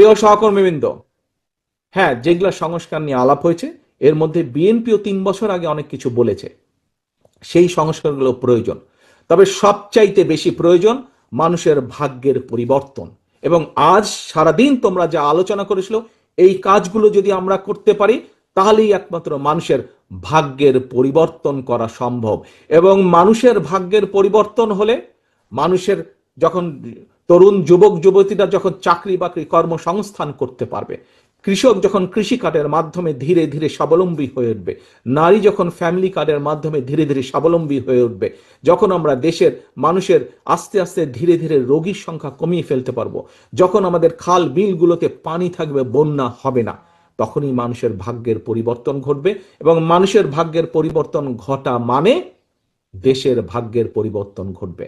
প্রিয় সহকর্মীবৃন্দ হ্যাঁ যেগুলা সংস্কার নিয়ে আলাপ হয়েছে, এর মধ্যে বিএনপিও তিন বছর আগে অনেক কিছু বলেছে। সেই সংস্কারগুলো প্রয়োজন। তবে সবচাইতে বেশি প্রয়োজন মানুষের ভাগ্যের পরিবর্তন। এবং আজ সারাদিন তোমরা যা আলোচনা করেছিল, এই কাজগুলো যদি আমরা করতে পারি, তাহলেই একমাত্র মানুষের ভাগ্যের পরিবর্তন করা সম্ভব। এবং মানুষের ভাগ্যের পরিবর্তন হলে মানুষের যখন তরুণ যুবক যুবতীরা যখন চাকরি বাকরি কর্মসংস্থান করতে পারবে, কৃষক যখন কৃষি কার্ডের মাধ্যমে ধীরে ধীরে স্বাবলম্বী হয়ে উঠবে, নারী যখন ফ্যামিলি কার্ডের মাধ্যমে ধীরে ধীরে স্বাবলম্বী হয়ে উঠবে, যখন আমরা দেশের মানুষের আস্তে আস্তে ধীরে ধীরে রোগীর সংখ্যা কমিয়ে ফেলতে পারব, যখন আমাদের খাল বিলগুলোতে পানি থাকবে, বন্যা হবে না, তখনই মানুষের ভাগ্যের পরিবর্তন ঘটবে এবং মানুষের ভাগ্যের পরিবর্তন ঘটা মানে দেশের ভাগ্যের পরিবর্তন ঘটবে।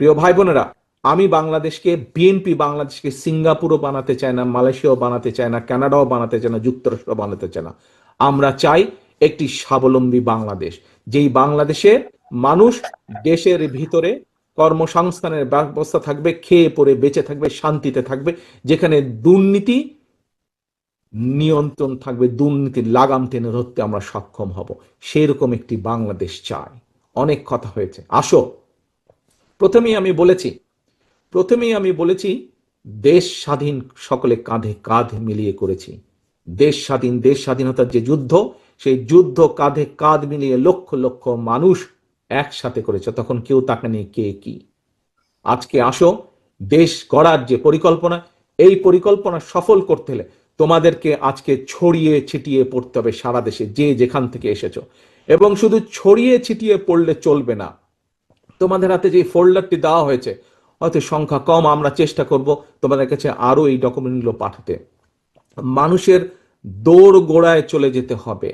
প্রিয় ভাই বোনেরা আমি বাংলাদেশকে, বিএনপি বাংলাদেশকে, সিঙ্গাপুরও বানাতে চায় না, মালয়েশিয়াও বানাতে চায় না, কানাডাও বানাতে চায় না যুক্তরাষ্ট্র বানাতে চায় না। আমরা চাই একটি স্বাবলম্বী বাংলাদেশ, যেই বাংলাদেশে মানুষ দেশের ভিতরে কর্মসংস্থানের ব্যবস্থা থাকবে, খেয়ে পরে বেঁচে থাকবে, শান্তিতে থাকবে, যেখানে দুর্নীতি নিয়ন্ত্রণ থাকবে, দুর্নীতির লাগাম টেনে ধরতে আমরা সক্ষম হব। সেরকম একটি বাংলাদেশ চাই। অনেক কথা হয়েছে। আসো। প্রথমেই আমি বলেছি প্রথমেই আমি বলেছি, দেশ স্বাধীন, সকলে কাঁধে কাঁধ মিলিয়ে করেছি। দেশ স্বাধীন, দেশ স্বাধীনতার যে যুদ্ধ, সেই যুদ্ধ কাঁধে কাঁধ মিলিয়ে লক্ষ লক্ষ মানুষ একসাথে করেছে। তখন কেউ তাকে নিয়ে কে কি? আজকে আসো, দেশ গড়ার যে পরিকল্পনা, এই পরিকল্পনা সফল করতে হলে তোমাদেরকে আজকে ছড়িয়ে ছিটিয়ে পড়তে হবে সারা দেশে, যে যেখান থেকে এসেছ। এবং শুধু ছড়িয়ে ছিটিয়ে পড়লে চলবে না। তোমাদের হাতে যে ফোল্ডারটি দেওয়া হয়েছে হয়তো সংখ্যা কম, আমরা চেষ্টা করব তোমাদের কাছে আরও এই ডকুমেন্টগুলো পাঠাতে। মানুষের দৌড় গোড়ায় চলে যেতে হবে।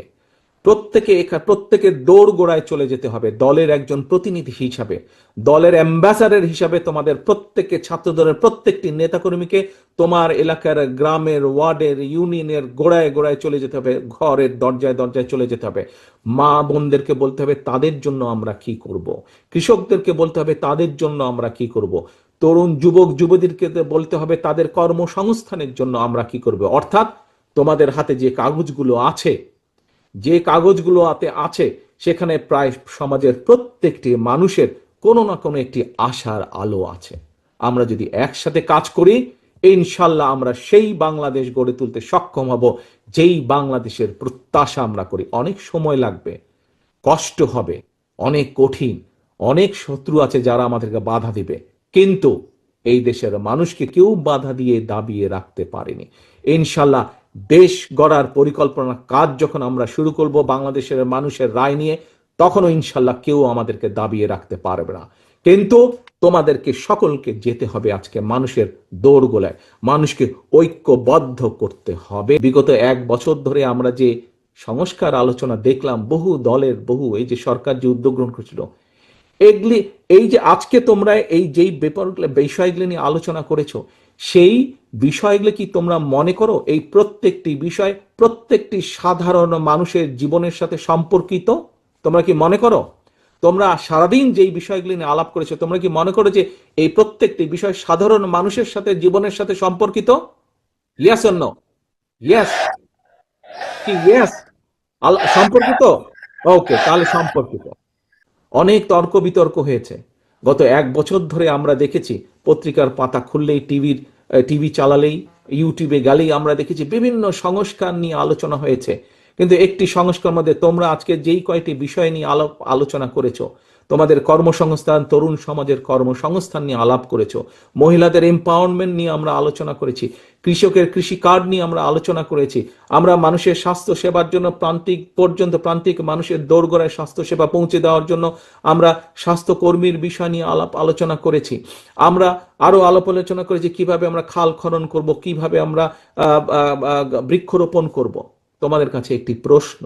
প্রত্যেকে প্রত্যেকের দৌড় গোড়ায় চলে যেতে হবে। দলের একজন প্রতিনিধি হিসাবে, দলের অ্যাম্বাসাডার হিসাবে তোমাদের প্রত্যেককে ছাত্র দলের প্রত্যেকটি নেতাকর্মীকে তোমার এলাকার গ্রামের ওয়ার্ডের, ইউনিয়নের গোড়ায় গোড়ায় চলে যেতে হবে, ঘরের দরজায় দরজায় চলে যেতে হবে। মা বোনদেরকে বলতে হবে, তাদের জন্য আমরা কি করব? কৃষকদেরকে বলতে হবে, তাদের জন্য আমরা কি করব? তরুণ যুবক, যুবতীদেরকে বলতে হবে, তাদের কর্মসংস্থানের জন্য আমরা কি করব? অর্থাৎ তোমাদের হাতে যে কাগজগুলো আছে যে কাগজগুলো হাতে আছে, সেখানে প্রায় সমাজের প্রত্যেকটি মানুষের কোনো না কোনো একটি আশার আলো আছে। আমরা যদি একসাথে কাজ করি, ইনশাল্লাহ আমরা সেই বাংলাদেশ গড়ে তুলতে সক্ষম হব, যেই বাংলাদেশের প্রত্যাশা আমরা করি। অনেক সময় লাগবে, কষ্ট হবে, অনেক কঠিন, অনেক শত্রু আছে যারা আমাদেরকে বাধা দিবে। কিন্তু এই দেশের মানুষকে কেউ বাধা দিয়ে দাবিয়ে রাখতে পারেনি। ইনশাল্লাহ দেশ গড়ার পরিকল্পনা কাজ যখন আমরা শুরু করব বাংলাদেশের মানুষের রায় নিয়ে, তখনও ইনশাল্লাহ কেউ আমাদেরকে দাবিয়ে রাখতে পারবে না। কিন্তু তোমাদেরকে সকলকে যেতে হবে আজকে মানুষের দৌড়গোলায়। মানুষকে ঐক্যবদ্ধ করতে হবে। বিগত এক বছর ধরে আমরা যে সংস্কার আলোচনা দেখলাম, বহু দলের, বহু এই যে সরকার যে উদ্যোগ গ্রহণ করেছিল, এগুলি, এই যে আজকে তোমরা এই যেই ব্যাপারগুলো, বিষয়গুলো নিয়ে আলোচনা করেছ সেই বিষয়গুলো কি তোমরা মনে করো? এই প্রত্যেকটি বিষয়, প্রত্যেকটি সাধারণ মানুষের জীবনের সাথে সম্পর্কিত? তোমরা কি মনে করো? তোমরা সারাদিন যেই বিষয়গুলি নিয়ে আলাপ করেছ, তোমরা কি মনে করো যে এই প্রত্যেকটি বিষয় সাধারণ মানুষের সাথে, জীবনের সাথে সম্পর্কিত? ইয়েস অন্য ইয়েস কি ইয়েস সম্পর্কিত? ওকে তাহলে সম্পর্কিত। অনেক তর্ক বিতর্ক হয়েছে। গত এক বছর ধরে আমরা দেখেছি পত্রিকার পাতা খুললেই টিভির টিভি চালালেই, ইউটিউবে গেলেই আমরা দেখেছি বিভিন্ন সংস্কার নিয়ে আলোচনা হয়েছে। কিন্তু একটি সংস্কার মধ্যে তোমরা আজকে যেই কয়টি বিষয় নিয়ে আলোচনা করেছ তোমাদের কর্মসংস্থান, তরুণ সমাজের কর্মসংস্থান নিয়ে আলাপ করেছ। মহিলাদের এম্পাওয়ারমেন্ট নিয়ে আমরা আলোচনা করেছি। কৃষকের কৃষি কার্ড নিয়ে আমরা আলোচনা করেছি। আমরা মানুষের স্বাস্থ্য সেবার জন্য প্রান্তিক পর্যন্ত প্রান্তিক মানুষের দোরগোড়ায় স্বাস্থ্য সেবা পৌঁছে দেওয়ার জন্য আমরা স্বাস্থ্যকর্মীর বিষয় নিয়ে আলাপ আলোচনা করেছি। আমরা আরও আলাপ আলোচনা করেছি কীভাবে আমরা খাল খনন করব, কীভাবে আমরা বৃক্ষরোপণ করব। তোমাদের কাছে একটি প্রশ্ন।